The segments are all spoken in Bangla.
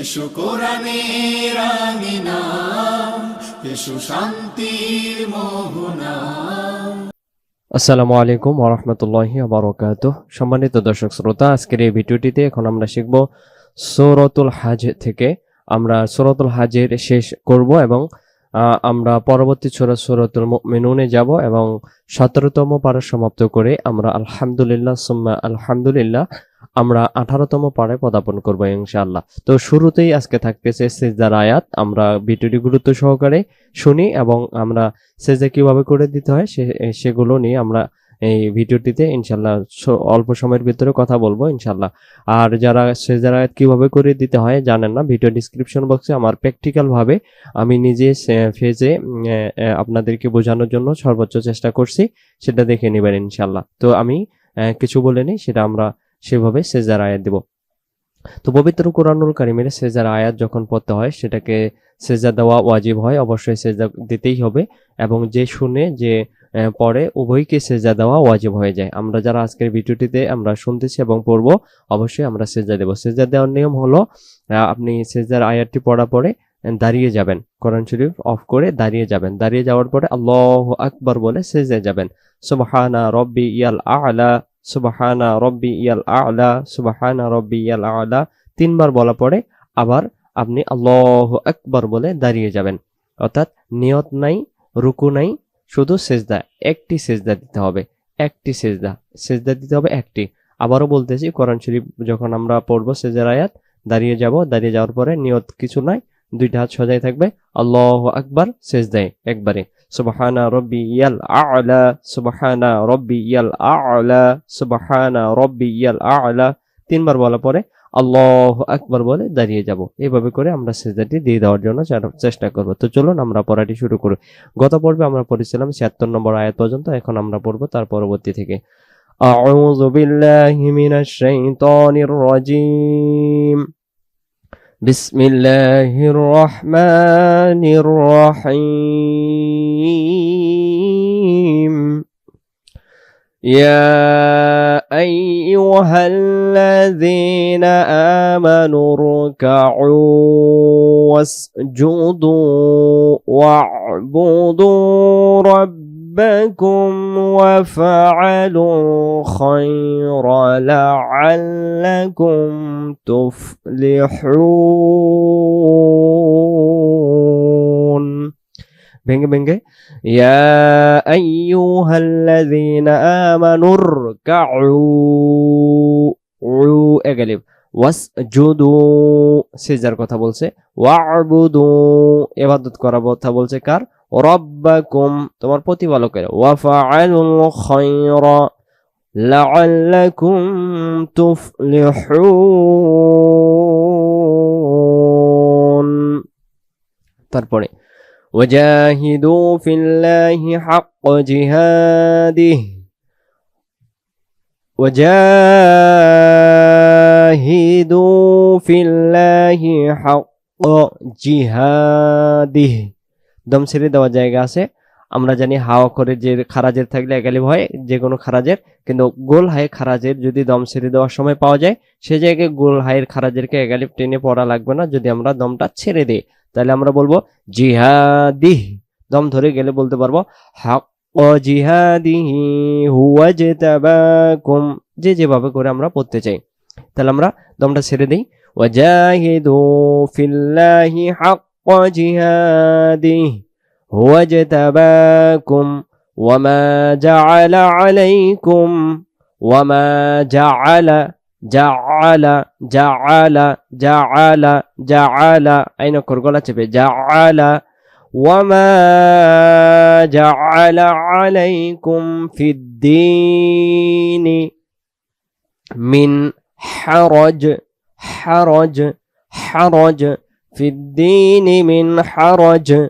এসো কোরআনের আঙিনা, এসো শান্তির মোহনা। আসসালামু আলাইকুম ওরহমতুল্লাহি আবরকাত সম্মানিত দর্শক শ্রোতা, আজকের এই ভিডিওটিতে এখন আমরা শিখব সৌরতুল হাজ থেকে। আমরা সৌরতুল হাজের শেষ করব এবং আমরা পরবর্তী ছোরা সৌরতুল মেনুনে যাব এবং সতেরোতম পারা সমাপ্ত করে আমরা আলহামদুলিল্লাহ, সুম্মা আলহামদুলিল্লাহ আমরা আঠারোতম পাড়ে পদার্পণ করব ইনশাআল্লাহ। তো শুরুতেই আজকে থাকতেছে সেজদার আয়াত। আমরা ভিডিওটি গুরুত্ব সহকারে শুনি এবং আমরা সেজদা কীভাবে করে দিতে হয় সেগুলো নিয়ে আমরা এই ভিডিওটিতে ইনশাল্লাহ অল্প সময়ের ভিতরে কথা বলব ইনশাল্লাহ আর যারা সেজদার আয়াত কীভাবে করে দিতে হয় জানেন না, ভিডিও ডিসক্রিপশন বক্সে আমার প্র্যাকটিক্যালভাবে আমি নিজে ফেজে আপনাদেরকে বোঝানোর জন্য সর্বোচ্চ চেষ্টা করছি, সেটা দেখে নেবেন ইনশাল্লাহ তো আমি কিছু বলে নিই, সেটা আমরা সেভাবে সেজার আয়াত দেব। তো পবিত্র কোরআনুল কারিমের সেজার আয়াত যখন পড়তে হয়, সেটাকে সেজা দেওয়া ওয়াজিব হয়, অবশ্যই সেজা দিতেই হবে এবং যে শুনে, যে পরে উভয়কে সেজা দেওয়া ওয়াজিব হয়ে যায়। আমরা যারা আজকের ভিডিওটিতে আমরা শুনতেছি এবং পড়ব, অবশ্যই আমরা সেজা দেব। সেজা দেওয়ার নিয়ম হলো আপনি সেজার আয়াতটি পড়া পরে দাঁড়িয়ে যাবেন। কোরআন শরীফ অফ করে দাঁড়িয়ে যাবেন। দাঁড়িয়ে যাওয়ার পরে আল্লাহ আকবর বলে সেজে যাবেন। সুবহানা রব্বি ইয়াল আলা সুবহানা রব্বি ইয়াল আলা, সুবহানা রব্বি ইয়াল আলা। তিনবার বলা পরে আবার আপনি আল্লাহ আকবর বলে দাঁড়িয়ে যাবেন। অর্থাৎ নিয়ত নাই, রুকু নাই, শুধু সেজদা, একটি সেজদা দিতে হবে, একটি সেজদা। সেজদা দিতে হবে একটি। আবারও বলতেছি, কোরআন শরীফ যখন আমরা পড়ব সেজার আয়াত, দাঁড়িয়ে যাব, দাঁড়িয়ে যাওয়ার পরে নিয়ত কিছু নাই, দুইটা হাত সজাই থাকবে, আল্লাহ আকবার সেজদায় একবারে। সুবহানা রব্বি ইয়াল আলা সুবহানা রব্বি ইয়াল আলা সুবহানা রব্বি ইয়াল আলা তিনবার বলা পরে আল্লাহ আকবার বলে দাঁড়িয়ে যাব এইভাবে করে আমরা সেজদাটি দিয়ে দেওয়ার জন্য চা- চেষ্টা করব তো চলুন আমরা পড়াটি শুরু করি গত পর্বে আমরা পড়েছিলাম ছিয়াত্তর নম্বর আয়াত পর্যন্ত এখন আমরা পড়বো তার পরবর্তী থেকে أعوذ بالله من الشيطان الرجيم بسم الله الرحمن الرحيم. يا أيها الذين آمنوا اركعوا واسجدوا واعبدوا ربكم ربكم وفعلوا خيرا لعلكم تفلحون. بنجي بنجي يا أيها الذين آمنوا اركعوا. اقلب ওয়াস জুদু সেজার কথা বলছে। ওয়াবুদু এবাদত করার কথা বলছে কার? রব্বাকুম, তোমার প্রতিপালকের। ওয়াফাআলুল খায়রা, লাআল্লাকুম তুফলিহুন। তারপরে, ওয়াজাহিদু ফিল্লাহি হাক্ক জিহাদিহি। وجاهدوا في الله حق جهاده দম ছেড়ে দেওয়া জায়গা আছে আমরা জানি হাওয়া করে যে খারাজের থাকলে একালিব হয় যে কোনো খারাজের কিন্তু গোল হাই খারাজের যদি দম ছেড়ে দেওয়ার সময় পাওয়া যায় সে জায়গায় গোল হাইয়ের খারাজেরকে একালিব টেনে পড়া লাগবে না যদি আমরা দমটা ছেড়ে দিই তাহলে আমরা বলবো জিহাদিহ দম ধরে গেলে বলতে পারবো হাক জিহাদিহি হুয়া জেতাবাকুম যে যেভাবে করে আমরা পড়তে চাই। তাহলে আমরা দমটা ছেড়ে দিই। ওয়াজাহিদু ফিল্লাহি হাক্ক জিহাদিহি হুয়া জেতাবাকুম ওয়ামা জাআলা আলাইকুম ওয়ামা জাআলা জাআলা জাআলা জাআলা জাআলা আইন অক্ষর গলা চেপে জাআলা وما جعل عليكم في الدين من حرج حرج حرج. في الدين من حرج.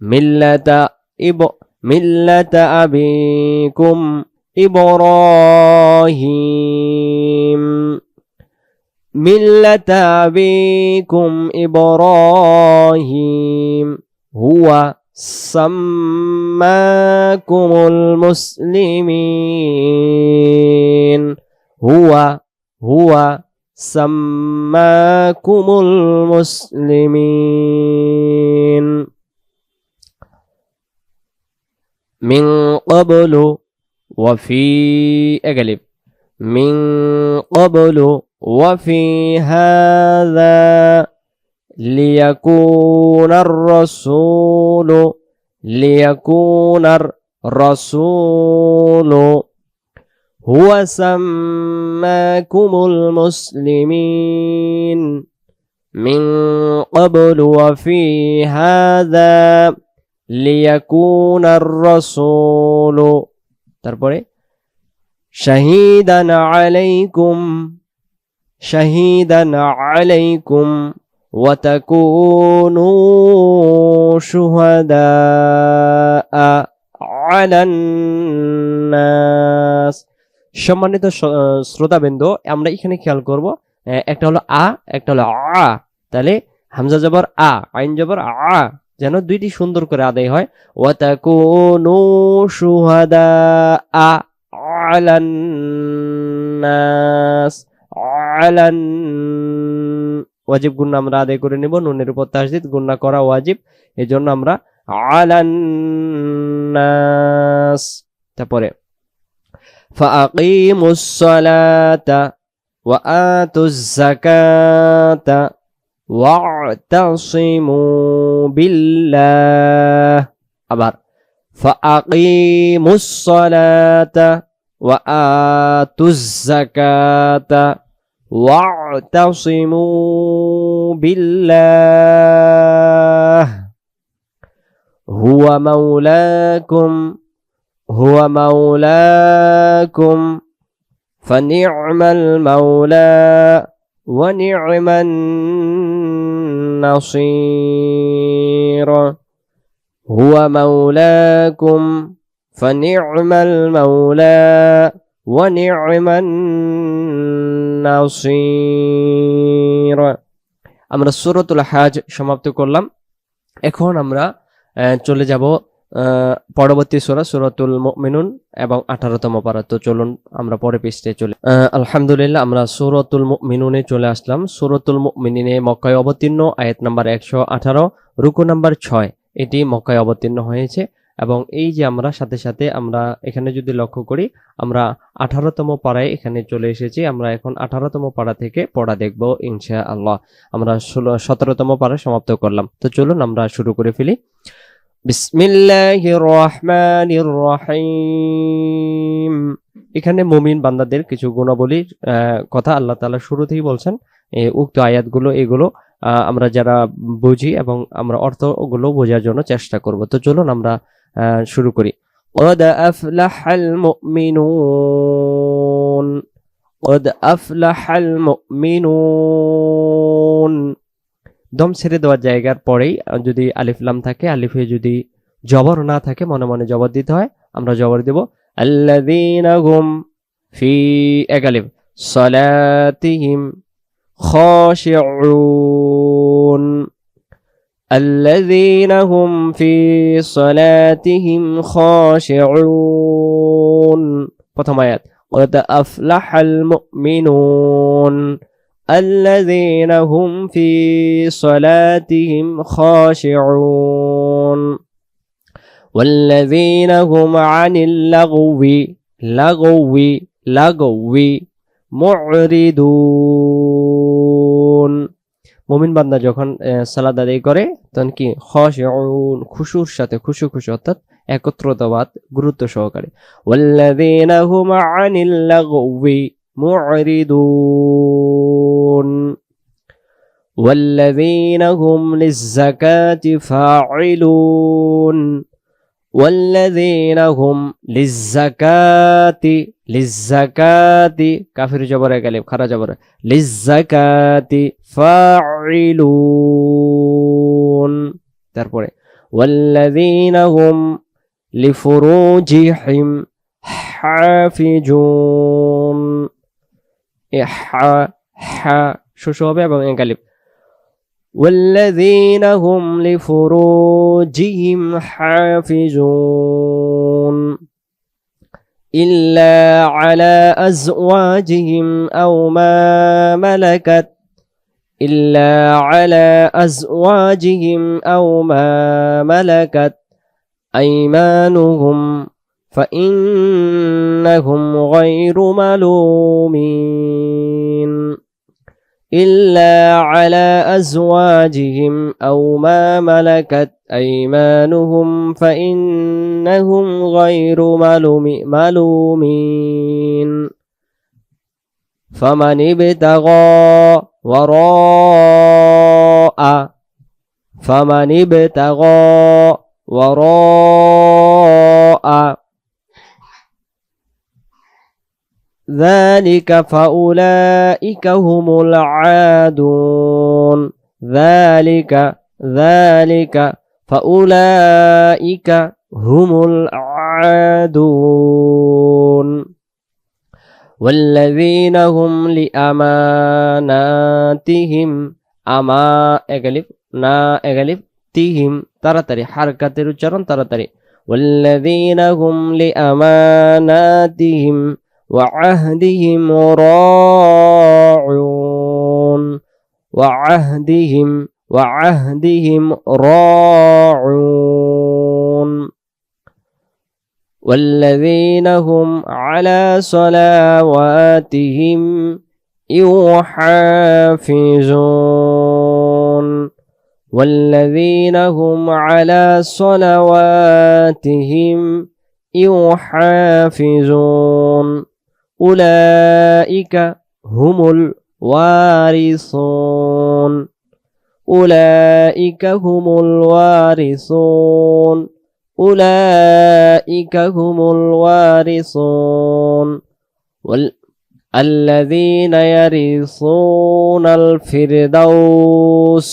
ملة إب ملة أبيكم إبراهيم. ملة أبيكم إبراهيم. هو سماكم المسلمين. هو هو سماكم المسلمين. من قبل وفي أقلب. من قبل وفي هذا ليكون الرسول ليكون الرسول هو سماكم المسلمين من قبل وفي هذا ليكون الرسول তারপরে شهيدا عليكم شهيدا عليكم وتكونوا شهداء على الناس সম্মানিত শ- আহ, শ্রোতাবৃন্দ আমরা এখানে খেয়াল করব আহ, একটা হলো আ একটা হলো আ তাহলে হামজা জবর আ আইন জবর আ যেন দুইটি সুন্দর করে আদায় হয় ওয়াতাকুনু শুহাদা আ আলান নাস আলান ওয়াজিব গুণ আমরা আদায় করে নেব, নুনের উপর তাসদিদ গুন্না করা ওয়াজিব। এই জন্য আমরা আলান্নাস তারপরে, ফাআকিমুস সালাতা ওয়া আতুজ যাকাতা ওয়া'তাসিমু বিল্লাহ। আবার, ফাআকিমুস সালাতা ওয়া আতুজ যাকাতা واعتصموا بالله. هو مولاكم هو مولاكم. فنعم المولى ونعم النصير. هو مولاكم فنعم المولى ونعم النصير. আমরা সূরাতুল হাজ সমাপ্ত করলাম। এখন আমরা চলে যাব পরবর্তী সূরা, সূরাতুল মিনুন এবং আঠারোতম পারা। তো চলুন আমরা পরে পৃষ্ঠে চলে আলহামদুলিল্লাহ আমরা সূরাতুল মিনুনে চলে আসলাম। সূরাতুল মুমিনিনে মক্কায় অবতীর্ণ, আয়াত নাম্বার একশো আঠারো, রুকু নাম্বার ছয়। এটি মক্কায় অবতীর্ণ হয়েছে। এবং এই যে আমরা সাথে সাথে আমরা এখানে যদি লক্ষ্য করি, আমরা আঠারোতম পাড়ায় এখানে চলে এসেছি। আমরা এখন আঠারোতম পাড়া থেকে পড়া দেখব ইনশা আল্লাহ আমরা ষোলো, সতেরোতম পাড়া সমাপ্ত করলাম। তো চলুন আমরা শুরু করে ফেলি। এখানে মুমিন বান্দাদের কিছু গুণাবলীর কথা আল্লাহ তাআলা শুরুতেই বলছেন। উক্ত আয়াতগুলো, এগুলো আমরা যারা বুঝি এবং আমরা অর্থগুলো বোঝার জন্য চেষ্টা করব। তো চলুন আমরা শুরু করি قد أفلح المؤمنون قد أفلح المؤمنون দম ছেড়ে দেওয়ার জায়গার পরেই আহ, যদি আলিফ লাম থাকে আলিফে যদি জবর না থাকে মনে মনে জবর দিতে হয় আমরা জবর দেব আল্লাযীনা হুম ফি একালিফ সালাতিহিম খাশিউন الذين هم في صلاتهم خاشعون প্রথম আয়াত قد أفلح المؤمنون الذين هم في صلاتهم خاشعون والذين هم عن اللغو لغو لغو معرضون মুমিন বান্দা যখন আহ, সালাদ আদায় করে তখন কি খশউন খুশুর সাথে খুশু খুশু অর্থাৎ একত্রতাবাদ গুরুত্ব সহকারে والذين هم عن اللغو معرضون والذين هم للزكاة فاعلون ওয়াল্লাযীনা হুম লিজ্জাকাতি লিজ্জাকাতি কাফির জবরে গেলে খারা জবরে লিজ্জাকাতি ফাইলুন তারপরে, ওয়াল্লাযীনা হুম লিফুরুজিহিম হাফিজুন। এ হা হা শুশু হবে এবং একালিফ والذين هم لفروجهم حافظون إلا على أزواجهم أو ما ملكت إلا على أزواجهم أو ما ملكت أيمانهم فإنهم غير ملومين. إلا على أزواجهم أو ما ملكت أيمانهم فإنهم غير ملوم ملومين. فمن ابتغى وراء فمن ابتغى وراء ذلك فأولئك هم العادون ذلك ذلك فأولئك هم العادون والذين هم لأماناتهم أما أغلب نا أغلب تهم ترتري حركة الجرن ترتري. والذين هم لأماناتهم وعهدهم راعون. وعهدهم وعهدهم راعون. والذين هم على صلواتهم يحافظون. والذين هم على صلواتهم يحافظون. أولئك هم الوارثون. أولئك هم الوارثون. أولئك هم الوارثون. وال الذين يرثون الفردوس.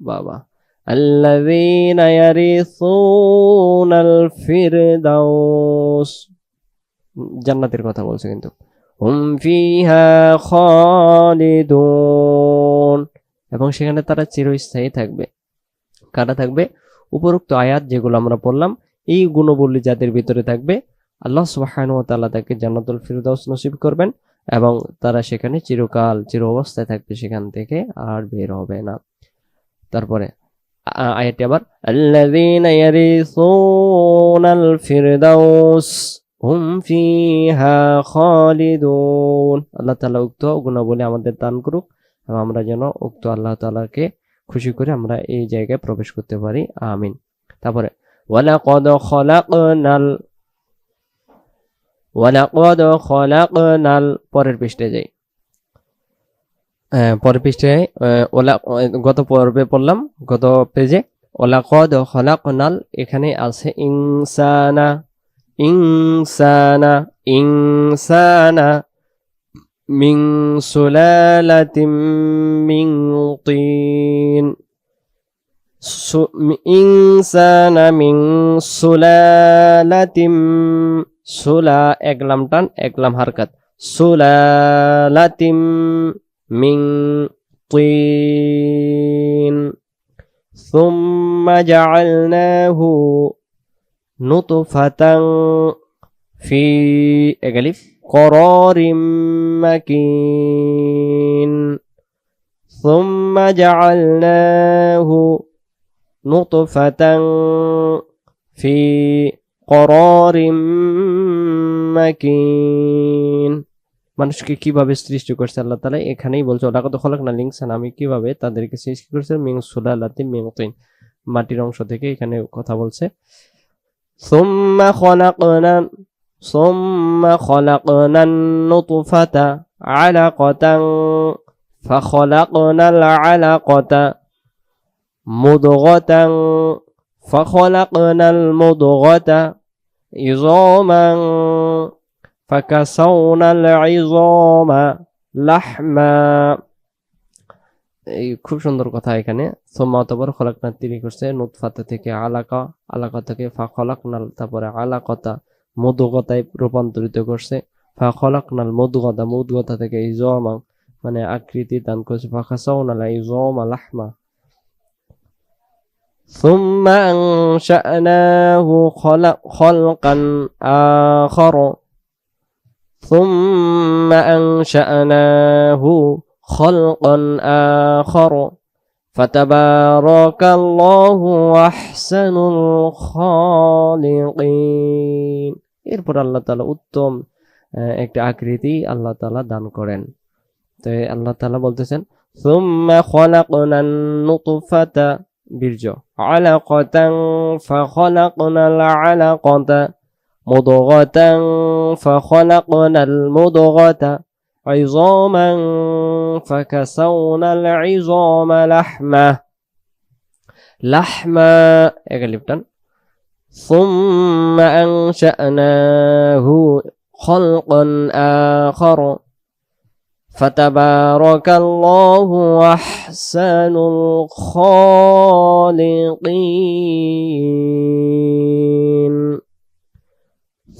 بابا. الذين يرثون الفردوس. জান্নাতের কথা বলছে কিন্তু। এবং সেখানে তারা চিরস্থায়ী থাকবে। কারা থাকবে? উপরোক্ত আয়াত যেগুলো আমরা পড়লাম, এই গুণবলী যাদের ভিতরে থাকবে। আল্লাহ তাআলা তাকে জান্নাতুল ফিরদাউস নসিব করবেন এবং তারা সেখানে চিরকাল, চির অবস্থায় থাকবে সেখান থেকে আর বের হবে না। তারপরে আয়াতটি আবার, আল্লাযীনা হুম ফিহা খালিদুন। আল্লাহ তাআলা উক্ত গুণাবলী আমাদের দান করুক আমরা যেন উক্ত আল্লাহ তাআলাকে খুশি করে আমরা এই জায়গায় প্রবেশ করতে পারি। আমিন। তারপরে ওয়ালাকাদ খলাকনাল ওয়ালাকাদ খলাকনাল পরের পৃষ্ঠায় যাই। পরের পৃষ্ঠায় আহ, ওলা গত পর্বে পড়লাম গত পেজে ওলাকদ খলাকনাল এখানে আছে ইনসানা। ইনসানা ইনসানা মিং সুলালাতিম মিং তিন সু- মি- ইনসানা মিং সুলালাতিম সুলা একলাম টান একলাম হারকাত সুলালাতিম মিং তিন ثم جعلناه نطفة في ألف قرار مكين ثم جعلناه نطفة في قرار مكين মানুষকে কিভাবে সৃষ্টি করছে আল্লাহ তালা এখানেই বলছে ওলা কত খলক না লিংসান আমি কিভাবে তাদেরকে সৃষ্টি করছে মিং সুলা লাতি মিং তিন মাটির অংশ থেকে এখানে কথা বলছে ثم خلقنا ثم خلقنا النطفة علقة فخلقنا العلقة مضغة فخلقنا المضغة عظاما فكسونا العظام لحما এই খুব সুন্দর কথা এখানে সোম্মা অতপর খলাকনা তিনি করছে নুতফাতা থেকে আলাকা আলাকা থেকে ফা খলাকনাল তারপরে আলাকতা মধুগতায় রূপান্তরিত করছে ফা খলাকনাল মধুগতা মধুগতা থেকে ইজমা মানে আকৃতি দান করছে ফা খাসাউনাল ইজমা লাহমা ثم أنشأناه خلق خلقا آخر ثم أنشأناه خلقا آخر فتبارك الله أحسن الخالقين এরপর আল্লাহ তাআলা উত্তম আহ, একটা আকৃতি আল্লাহ তাআলা দান করেন তো এই আল্লাহ তাআলা বলতেছেন ثم خلقنا النطفة বীর্য علقة فخلقنا العلقة مضغة فخلقنا المضغة عظاما فكسونا العظام لحما. لحما إيه غالبا ثم أنشأناه خلقا آخر. فتبارك الله أحسن الخالقين.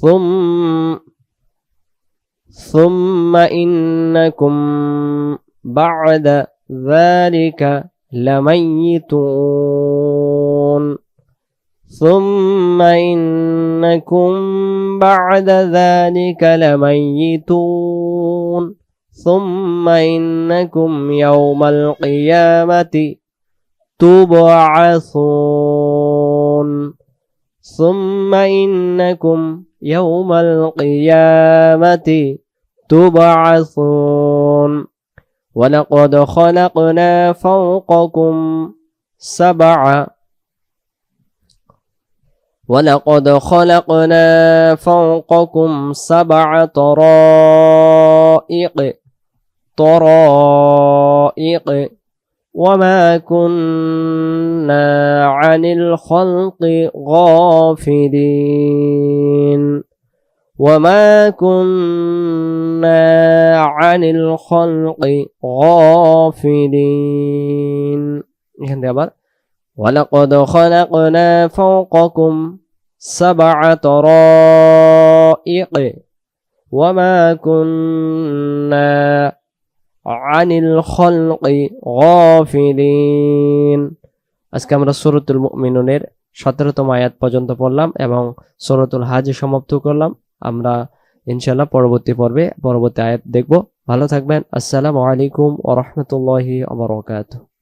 ثم ثم إنكم بعد ذلك لميتون ثم إنكم بعد ذلك لميتون ثم إنكم يوم القيامة تبعثون ثم إنكم يوم القيامة تبعثون. ولقد خلقنا فوقكم سبع ولقد خلقنا فوقكم سبع طرائق. طرائق. وما كنا عن الخلق غافلين وما كنا عن الخلق غافلين এখান থেকে আবার ولقد خلقنا فوقكم سبع طرائق وما كنا عن الخلق غافلين আজকে আমরা সূরাতুল মুমিনুনের সতেরোতম আয়াত পর্যন্ত পড়লাম এবং সূরাতুল হাজ সমাপ্ত করলাম। আমরা ইনশাল্লাহ পরবর্তী পর্বে, পরবর্তী আয়াত দেখব। ভালো থাকবেন। আসসালামু আলাইকুম ওরহমতুল্লাহি আবরকাত